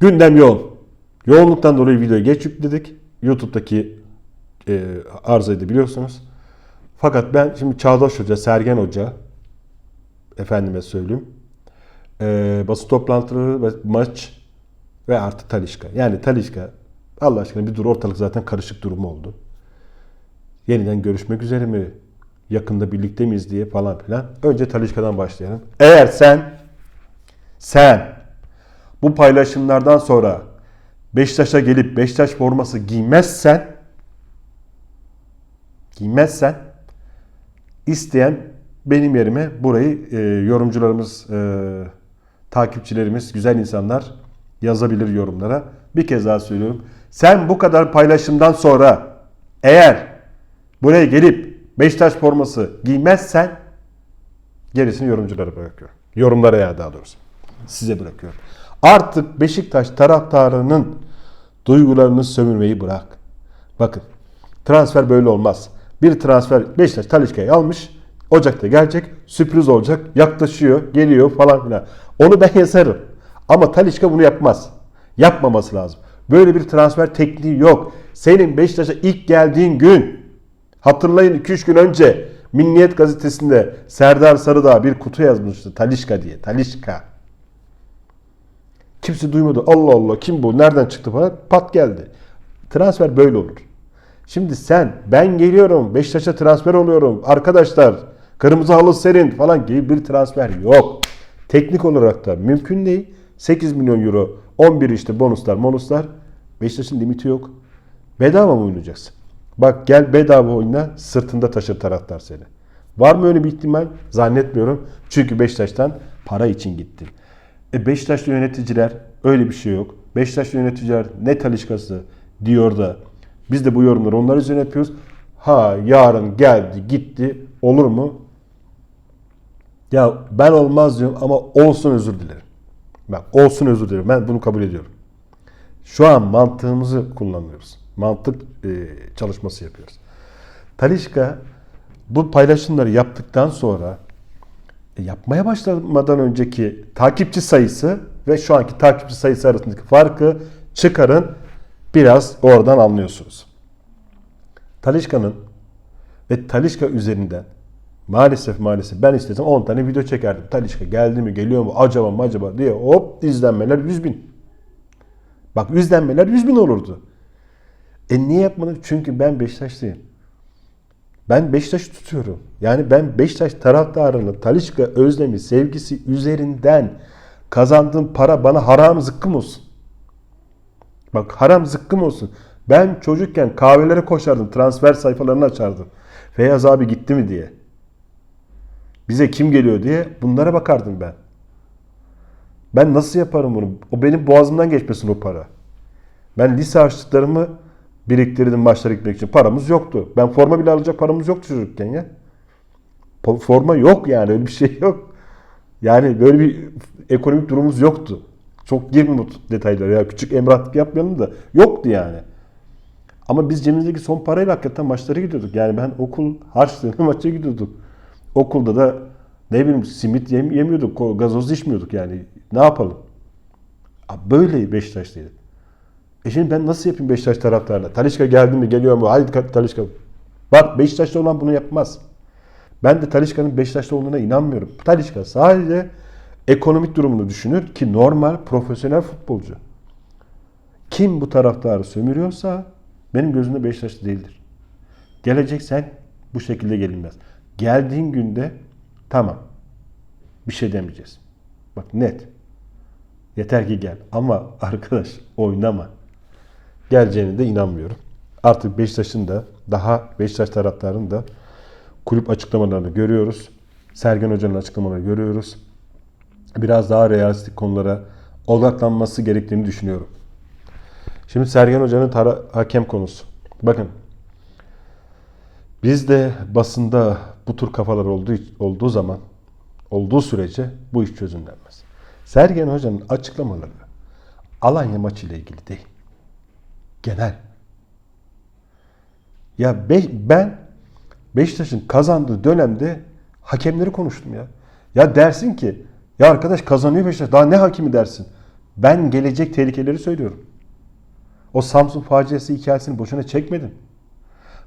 Gündem yoğun. Yoğunluktan dolayı videoyu geç yükledik. YouTube'daki e, arızayı da biliyorsunuz. Fakat ben şimdi Çağdaş Hoca, Sergen Hoca, efendime söyleyeyim, e, basın toplantıları ve maç ve artı Talişka. Yani Talişka, Allah aşkına bir dur ortalık zaten karışık durumu oldu. Yeniden görüşmek üzere mi? Yakında birlikte miyiz diye falan filan. Önce Talişka'dan başlayalım. Eğer sen, sen bu paylaşımlardan sonra Beşiktaş'a gelip Beşiktaş forması giymezsen giymezsen isteyen benim yerime burayı e, yorumcularımız, e, takipçilerimiz, güzel insanlar yazabilir yorumlara. Bir kez daha söylüyorum. Sen bu kadar paylaşımdan sonra eğer buraya gelip Beşiktaş forması giymezsen gerisini yorumculara bırakıyorum. Yorumlara ya daha doğrusu. Size bırakıyorum. Artık Beşiktaş taraftarının duygularını sömürmeyi bırak. Bakın transfer böyle olmaz. Bir transfer Beşiktaş Talişka'yı almış. Ocak'ta gelecek. Sürpriz olacak. Yaklaşıyor. Geliyor falan filan. Onu ben yazarım. Ama Talişka bunu yapmaz. Yapmaması lazım. Böyle bir transfer tekniği yok. Senin Beşiktaş'a ilk geldiğin gün hatırlayın 2-3 gün önce Milliyet gazetesinde Serdar Sarıdağ bir kutu yazmıştı. Talişka diye. Talişka. Kimse duymadı. Allah Allah kim bu? Nereden çıktı falan? Pat geldi. Transfer böyle olur. Şimdi sen ben geliyorum Beşiktaş'a transfer oluyorum. Arkadaşlar kırmızı halı serin falan gibi bir transfer yok. Teknik olarak da mümkün değil. 8 milyon euro 11 işte bonuslar bonuslar. Beşiktaş'ın limiti yok. Bedava mı oynayacaksın? Bak gel bedava oyna sırtında taşır taraftar seni. Var mı öyle bir ihtimal? Zannetmiyorum. Çünkü Beşiktaş'tan para için gittin. E Beşiktaşlı yöneticiler öyle bir şey yok. Beşiktaşlı yöneticiler ne talişkası diyor da biz de bu yorumları onlar üzerine yapıyoruz. Ha yarın geldi gitti olur mu? Ya ben olmaz diyorum ama olsun özür dilerim. Bak olsun özür dilerim. Ben bunu kabul ediyorum. Şu an mantığımızı kullanıyoruz. Mantık e, çalışması yapıyoruz. Talişka bu paylaşımları yaptıktan sonra yapmaya başlamadan önceki takipçi sayısı ve şu anki takipçi sayısı arasındaki farkı çıkarın. Biraz oradan anlıyorsunuz. Talişka'nın ve Talişka üzerinden maalesef maalesef ben istesem 10 tane video çekerdim. Talişka geldi mi geliyor mu acaba mı acaba diye hop izlenmeler 100 bin. Bak izlenmeler 100 bin olurdu. E niye yapmadık? Çünkü ben Beşiktaşlıyım. Ben Beşiktaş'ı tutuyorum. Yani ben Beşiktaş taraftarının Talişka özlemi, sevgisi üzerinden kazandığım para bana haram zıkkım olsun. Bak haram zıkkım olsun. Ben çocukken kahvelere koşardım. Transfer sayfalarını açardım. Feyyaz abi gitti mi diye. Bize kim geliyor diye bunlara bakardım ben. Ben nasıl yaparım bunu? O benim boğazımdan geçmesin o para. Ben lise harçlıklarımı biriktirdim maçlara gitmek için. Paramız yoktu. Ben forma bile alacak paramız yoktu çocukken ya. Forma yok yani öyle bir şey yok. Yani böyle bir ekonomik durumumuz yoktu. Çok girme bu detaylara ya. Küçük emrahlık yapmayalım da. Yoktu yani. Ama biz cebimizdeki son parayla hakikaten maçlara gidiyorduk. Yani ben okul harçlığına maça gidiyorduk. Okulda da ne bileyim simit yem, yemiyorduk, gazoz içmiyorduk yani. Ne yapalım? Böyle Beşiktaşlıydı. E şimdi ben nasıl yapayım Beşiktaş taraftarına? Talişka geldi mi geliyor mu? Haydi Talişka. Bak Beşiktaş'ta olan bunu yapmaz. Ben de Talişka'nın Beşiktaş'ta olduğuna inanmıyorum. Talişka sadece ekonomik durumunu düşünür ki normal profesyonel futbolcu. Kim bu taraftarı sömürüyorsa benim gözümde Beşiktaşlı değildir. Geleceksen bu şekilde gelinmez. Geldiğin günde tamam bir şey demeyeceğiz. Bak net. Yeter ki gel. Ama arkadaş oynama. Geleceğine de inanmıyorum. Artık Beşiktaş'ın da daha Beşiktaş taraftarının da kulüp açıklamalarını görüyoruz. Sergen Hoca'nın açıklamalarını görüyoruz. Biraz daha realistik konulara odaklanması gerektiğini düşünüyorum. Şimdi Sergen Hoca'nın hakem konusu. Bakın bizde basında bu tür kafalar olduğu, olduğu zaman olduğu sürece bu iş çözümlenmez. Sergen Hoca'nın açıklamaları Alanya maçı ile ilgili değil. Genel. Ya be, ben Beşiktaş'ın kazandığı dönemde hakemleri konuştum ya. Ya dersin ki ya arkadaş kazanıyor Beşiktaş daha ne hakimi dersin? Ben gelecek tehlikeleri söylüyorum. O Samsun faciası hikayesini boşuna çekmedim.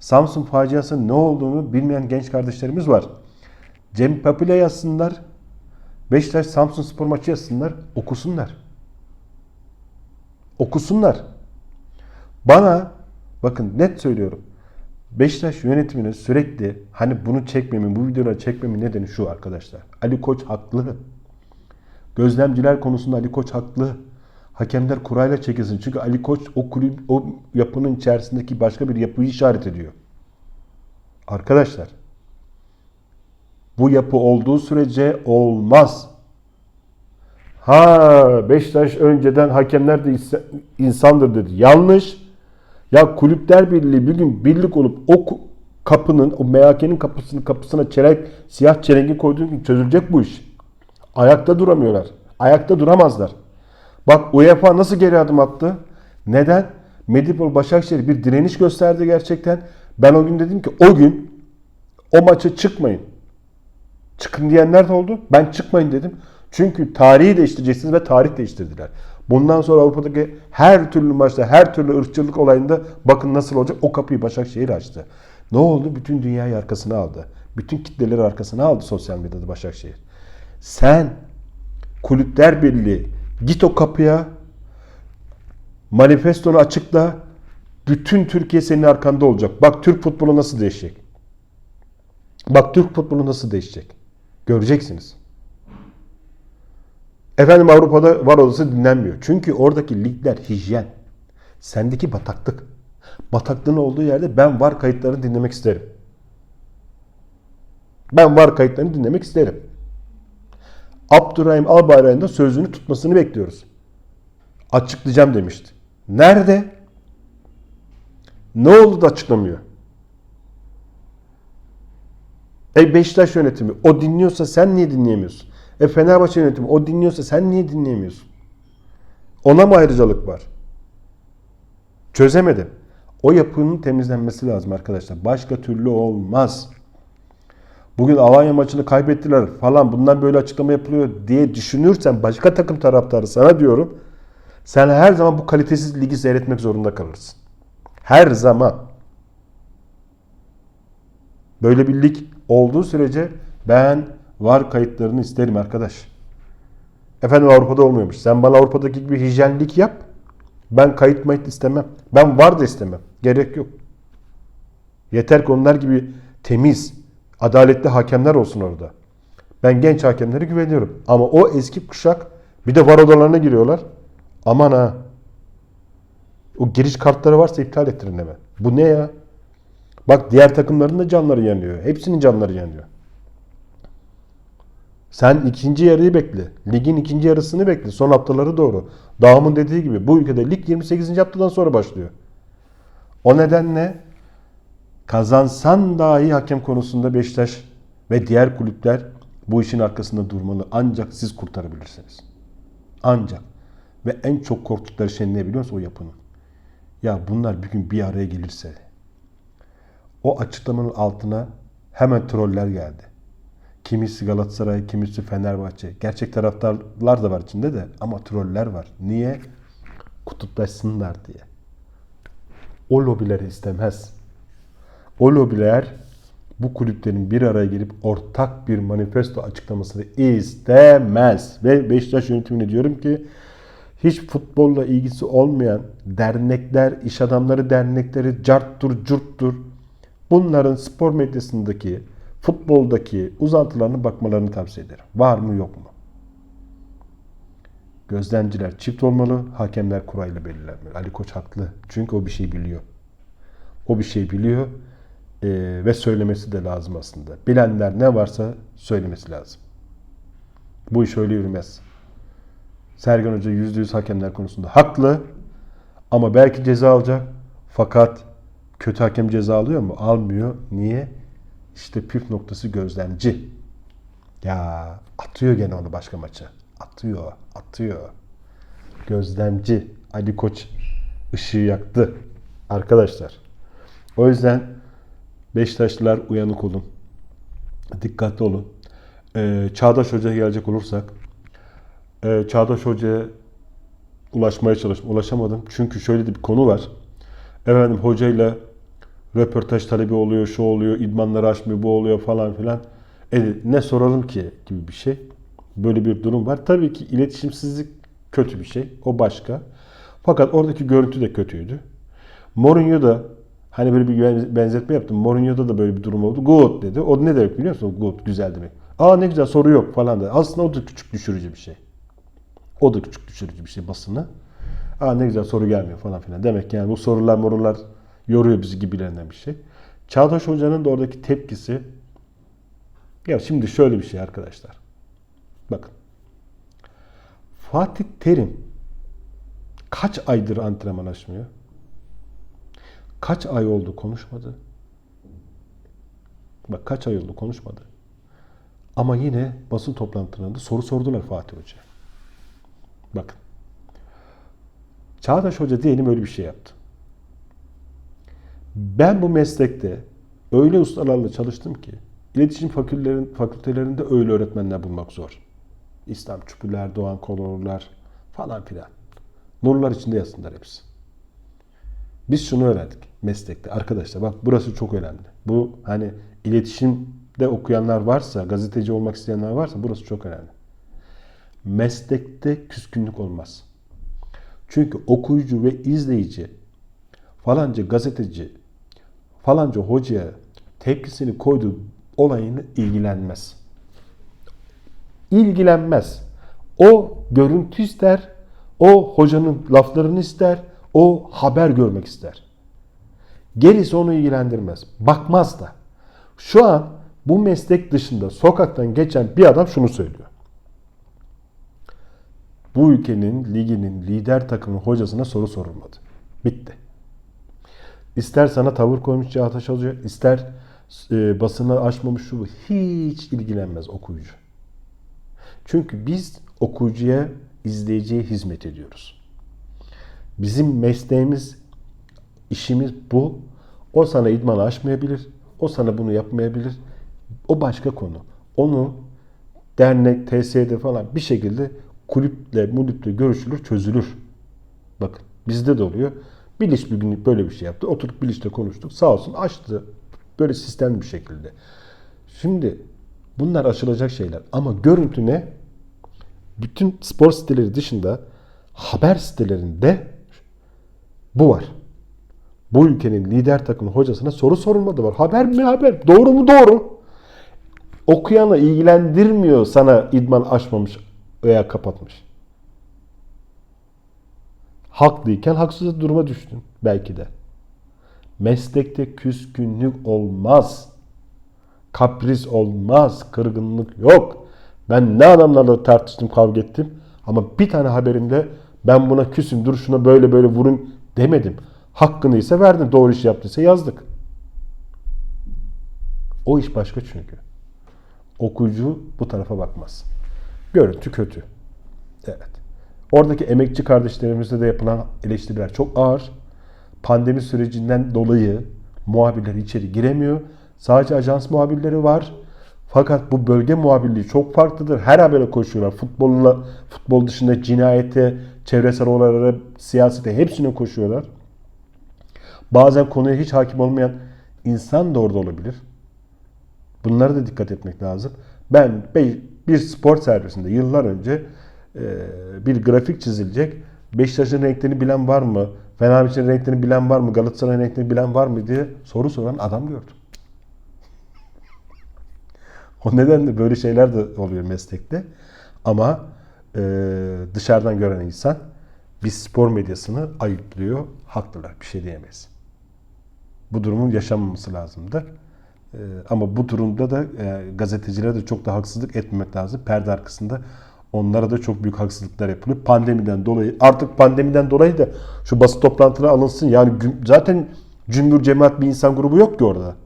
Samsun faciasının ne olduğunu bilmeyen genç kardeşlerimiz var. Cem Papile yazsınlar. Beşiktaş Samsun spor maçı yazsınlar. Okusunlar. Okusunlar. Bana bakın net söylüyorum. Beşiktaş yönetiminin sürekli hani bunu çekmemin, bu videoları çekmemin nedeni şu arkadaşlar. Ali Koç haklı. Gözlemciler konusunda Ali Koç haklı. Hakemler kurayla çekilsin. Çünkü Ali Koç o kulüp, o yapının içerisindeki başka bir yapıyı işaret ediyor. Arkadaşlar bu yapı olduğu sürece olmaz. Ha Beşiktaş önceden hakemler de ins- insandır dedi. Yanlış. Ya kulüpler birliği bir gün birlik olup o kapının, o MHK'nin kapısının kapısına çelenk, siyah çelengi koyduğun gün çözülecek bu iş. Ayakta duramıyorlar. Ayakta duramazlar. Bak UEFA nasıl geri adım attı? Neden? Medipol Başakşehir bir direniş gösterdi gerçekten. Ben o gün dedim ki o gün o maça çıkmayın. Çıkın diyenler de oldu. Ben çıkmayın dedim. Çünkü tarihi değiştireceksiniz ve tarih değiştirdiler. Bundan sonra Avrupa'daki her türlü maçta, her türlü ırkçılık olayında bakın nasıl olacak. O kapıyı Başakşehir açtı. Ne oldu? Bütün dünyayı arkasına aldı. Bütün kitleleri arkasına aldı sosyal medyada Başakşehir. Sen Kulüpler Birliği git o kapıya manifestonu açıkla bütün Türkiye senin arkanda olacak. Bak Türk futbolu nasıl değişecek. Bak Türk futbolu nasıl değişecek. Göreceksiniz. Efendim Avrupa'da var odası dinlenmiyor. Çünkü oradaki ligler hijyen. Sendeki bataklık. Bataklığın olduğu yerde ben var kayıtlarını dinlemek isterim. Ben var kayıtlarını dinlemek isterim. Abdurrahim Albayrak'ın da sözünü tutmasını bekliyoruz. Açıklayacağım demişti. Nerede? Ne oldu da açıklamıyor? E Beşiktaş yönetimi o dinliyorsa sen niye dinleyemiyorsun? E Fenerbahçe yönetimi o dinliyorsa sen niye dinleyemiyorsun? Ona mı ayrıcalık var? Çözemedim. O yapının temizlenmesi lazım arkadaşlar. Başka türlü olmaz. Bugün Alanya maçını kaybettiler falan bundan böyle açıklama yapılıyor diye düşünürsen başka takım taraftarı sana diyorum. Sen her zaman bu kalitesiz ligi seyretmek zorunda kalırsın. Her zaman. Böyle bir lig olduğu sürece ben var kayıtlarını isterim arkadaş. Efendim Avrupa'da olmuyormuş. Sen bana Avrupa'daki gibi hijyenlik yap. Ben kayıt mayıt istemem. Ben var da istemem. Gerek yok. Yeter ki onlar gibi temiz, adaletli hakemler olsun orada. Ben genç hakemlere güveniyorum. Ama o eski kuşak bir de var odalarına giriyorlar. Aman ha. O giriş kartları varsa iptal ettirin hemen. Bu ne ya? Bak diğer takımların da canları yanıyor. Hepsinin canları yanıyor. Sen ikinci yarıyı bekle. Ligin ikinci yarısını bekle. Son haftaları doğru. Dağımın dediği gibi bu ülkede lig 28. haftadan sonra başlıyor. O nedenle kazansan dahi hakem konusunda Beşiktaş ve diğer kulüpler bu işin arkasında durmalı. Ancak siz kurtarabilirsiniz. Ancak. Ve en çok korktukları şey ne biliyor musun o yapının? Ya bunlar bir gün bir araya gelirse o açıklamanın altına hemen troller geldi. Kimisi Galatasaray, kimisi Fenerbahçe. Gerçek taraftarlar da var içinde de ama troller var. Niye? Kutuplaşsınlar diye. O lobileri istemez. O lobiler bu kulüplerin bir araya gelip ortak bir manifesto açıklamasını istemez. Ve Beşiktaş yönetimine diyorum ki hiç futbolla ilgisi olmayan dernekler, iş adamları dernekleri, carttur, curttur bunların spor medyasındaki, futboldaki uzantılarına bakmalarını tavsiye ederim. Var mı yok mu? Gözlemciler çift olmalı, hakemler kurayla belirlenmeli. Ali Koç haklı. Çünkü o bir şey biliyor. O bir şey biliyor ee, ve söylemesi de lazım aslında. Bilenler ne varsa söylemesi lazım. Bu iş öyle yürümez. Sergen Hoca %100 hakemler konusunda haklı ama belki ceza alacak. Fakat kötü hakem ceza alıyor mu? Almıyor. Niye? İşte püf noktası gözlemci. Ya atıyor gene onu başka maça. Atıyor, atıyor. Gözlemci. Ali Koç ışığı yaktı. Arkadaşlar. O yüzden Beşiktaşlılar uyanık olun. Dikkatli olun. Ee, Çağdaş Hoca'ya gelecek olursak ee, Çağdaş Hoca ulaşmaya çalıştım. Ulaşamadım. Çünkü şöyle de bir konu var. Efendim hocayla röportaj talebi oluyor, şu oluyor, idmanları açmıyor, bu oluyor falan filan. E, ne soralım ki gibi bir şey. Böyle bir durum var. Tabii ki iletişimsizlik kötü bir şey. O başka. Fakat oradaki görüntü de kötüydü. Mourinho da hani böyle bir benzetme yaptım. Mourinho'da da böyle bir durum oldu. Good dedi. O ne demek biliyor musun? Good, güzel demek. Aa ne güzel soru yok falan da. Aslında o da küçük düşürücü bir şey. O da küçük düşürücü bir şey basına. Aa ne güzel soru gelmiyor falan filan. Demek yani bu sorular morular yoruyor bizi gibilerinden bir şey. Çağdaş Hoca'nın da oradaki tepkisi ya şimdi şöyle bir şey arkadaşlar. Bakın. Fatih Terim kaç aydır antrenman açmıyor? Kaç ay oldu konuşmadı? Bak kaç ay oldu konuşmadı. Ama yine basın toplantılarında soru sordular Fatih Hoca. Bakın. Çağdaş Hoca diyelim öyle bir şey yaptı. Ben bu meslekte öyle ustalarla çalıştım ki iletişim fakültelerin, fakültelerinde öyle öğretmenler bulmak zor. İslam Çupuler, Doğan Kolorlar falan filan. Nurlar içinde yatsınlar hepsi. Biz şunu öğrendik meslekte. Arkadaşlar bak burası çok önemli. Bu hani iletişimde okuyanlar varsa, gazeteci olmak isteyenler varsa burası çok önemli. Meslekte küskünlük olmaz. Çünkü okuyucu ve izleyici falanca gazeteci falanca hocaya tepkisini koyduğu olayını ilgilenmez. İlgilenmez. O görüntü ister, o hocanın laflarını ister, o haber görmek ister. Gerisi onu ilgilendirmez. Bakmaz da. Şu an bu meslek dışında sokaktan geçen bir adam şunu söylüyor. Bu ülkenin liginin lider takımı hocasına soru sorulmadı. Bitti. İster sana tavır koymuş Çağataş Hoca, ister e, basını açmamış şu. Hiç ilgilenmez okuyucu. Çünkü biz okuyucuya, izleyiciye hizmet ediyoruz. Bizim mesleğimiz, işimiz bu. O sana idmanı açmayabilir. O sana bunu yapmayabilir. O başka konu. Onu dernek, TSD falan bir şekilde kulüple, mulüple görüşülür, çözülür. Bakın bizde de oluyor. Biliş bir gün böyle bir şey yaptı. Oturup Biliş'te konuştuk. Sağ olsun açtı. Böyle sistemli bir şekilde. Şimdi bunlar aşılacak şeyler. Ama görüntü ne? Bütün spor siteleri dışında haber sitelerinde bu var. Bu ülkenin lider takımı hocasına soru sorulmadı var. Haber mi haber? Doğru mu doğru? Okuyana ilgilendirmiyor sana idman açmamış veya kapatmış. Haklıyken haksız duruma düştün belki de. Meslekte küskünlük olmaz. Kapris olmaz. Kırgınlık yok. Ben ne adamlarla tartıştım, kavga ettim. Ama bir tane haberimde ben buna küsüm, dur şuna böyle böyle vurun demedim. Hakkını ise verdim. Doğru iş yaptıysa yazdık. O iş başka çünkü. Okuyucu bu tarafa bakmaz. Görüntü kötü. Evet. Oradaki emekçi kardeşlerimizde de yapılan eleştiriler çok ağır. Pandemi sürecinden dolayı muhabirler içeri giremiyor. Sadece ajans muhabirleri var. Fakat bu bölge muhabirliği çok farklıdır. Her habere koşuyorlar. Futbolla, futbol dışında cinayete, çevresel olaylara, siyasete hepsine koşuyorlar. Bazen konuya hiç hakim olmayan insan da orada olabilir. Bunlara da dikkat etmek lazım. Ben bir spor servisinde yıllar önce bir grafik çizilecek. Beşiktaş'ın renklerini bilen var mı? Fenerbahçe'nin renklerini bilen var mı? Galatasaray'ın renklerini bilen var mı diye soru soran adam gördüm. O nedenle böyle şeyler de oluyor meslekte. Ama e, dışarıdan gören insan bir spor medyasını ayıplıyor. Haklılar. Bir şey diyemeyiz. Bu durumun yaşanmaması lazımdır. E, ama bu durumda da e, gazetecilere de çok da haksızlık etmemek lazım. Perde arkasında onlara da çok büyük haksızlıklar yapılıyor. Pandemiden dolayı. Artık pandemiden dolayı da şu basın toplantıları alınsın. Yani zaten cümbür cemaat bir insan grubu yok ki orada.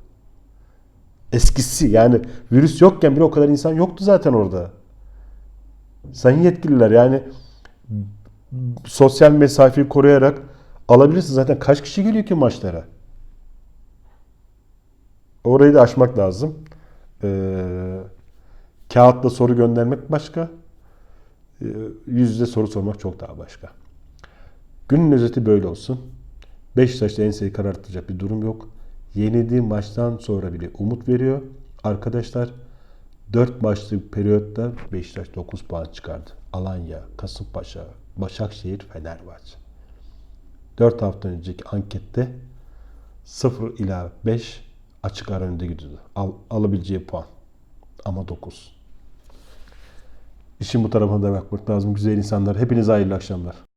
Eskisi yani virüs yokken bile o kadar insan yoktu zaten orada. Sayın yetkililer yani sosyal mesafeyi koruyarak alabilirsin. Zaten kaç kişi geliyor ki maçlara? Orayı da aşmak lazım. Ee, kağıtla soru göndermek başka. Ee, yüz yüze soru sormak çok daha başka. Günün özeti böyle olsun. Beşiktaş'ta enseyi karartacak bir durum yok. Yenildiği maçtan sonra bile umut veriyor. Arkadaşlar 4 maçlık periyotta Beşiktaş 9 puan çıkardı. Alanya, Kasımpaşa, Başakşehir, Fenerbahçe. 4 hafta önceki ankette 0 ila 5 açık ara önde gidiyordu. Al, alabileceği puan. Ama 9. İşin bu tarafına da bakmak lazım güzel insanlar. Hepinize hayırlı akşamlar.